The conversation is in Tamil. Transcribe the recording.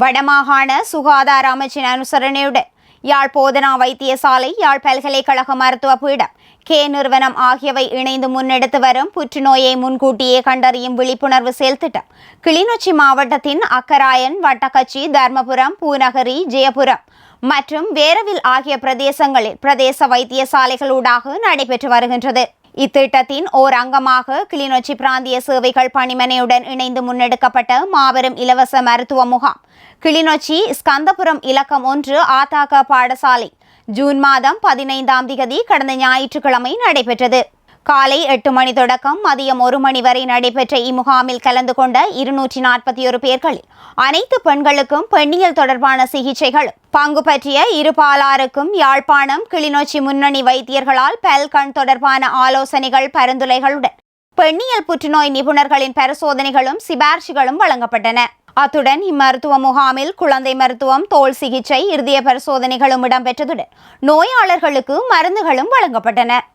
வடமாகாண சுகாதார அமைச்சின் அனுசரணையுடன் யாழ் போதனா வைத்தியசாலை யாழ் பல்கலைக்கழக மருத்துவ பீடம் கே நிறுவனம் ஆகியவை இணைந்து முன்னெடுத்து வரும் புற்றுநோயை முன்கூட்டியே கண்டறியும் விழிப்புணர்வு செயல்திட்டம். கிளிநொச்சி மாவட்டத்தின் அக்கராயன் வட்டக்கச்சி தர்மபுரம் பூநகரி ஜெயபுரம் மற்றும் வேரவில் ஆகிய பிரதேசங்களில் பிரதேச வைத்தியசாலைகளூடாக நடைபெற்று வருகின்றது. இத்திட்டத்தின் ஓர் அங்கமாக கிளிநொச்சி பிராந்திய சேவைகள் பணிமனையுடன் இணைந்து முன்னெடுக்கப்பட்ட மாபெரும் இலவச மருத்துவ முகாம். கிளிநொச்சி ஸ்கந்தபுரம் இலக்கம் ஒன்று ஆத்தாக்க பாடசாலை. ஜூன் மாதம் பதினைந்தாம் திகதி கடந்த ஞாயிற்றுக்கிழமை நடைபெற்றது. காலை எட்டு மணி தொடக்கம் மதியம் ஒரு மணி வரை நடைபெற்ற இம்முகாமில் கலந்து கொண்ட இருநூற்றி நாற்பத்தி ஒரு பேர்களில் அனைத்து பெண்களுக்கும் பெண்ணியல் தொடர்பான சிகிச்சைகளும் பங்கு பற்றிய இருபாலாருக்கும் யாழ்ப்பாணம் கிளிநொச்சி முன்னணி வைத்தியர்களால் பல்கண் தொடர்பான ஆலோசனைகள் பரிந்துரைகளுடன் பெண்ணியல் புற்றுநோய் நிபுணர்களின் பரிசோதனைகளும் சிபார்சிகளும் வழங்கப்பட்டன. அத்துடன் இம்மருத்துவ முகாமில் குழந்தை மருத்துவம் தோல் சிகிச்சை இருதய பரிசோதனைகளும் இடம்பெற்றதுடன் நோயாளர்களுக்கு மருந்துகளும் வழங்கப்பட்டன.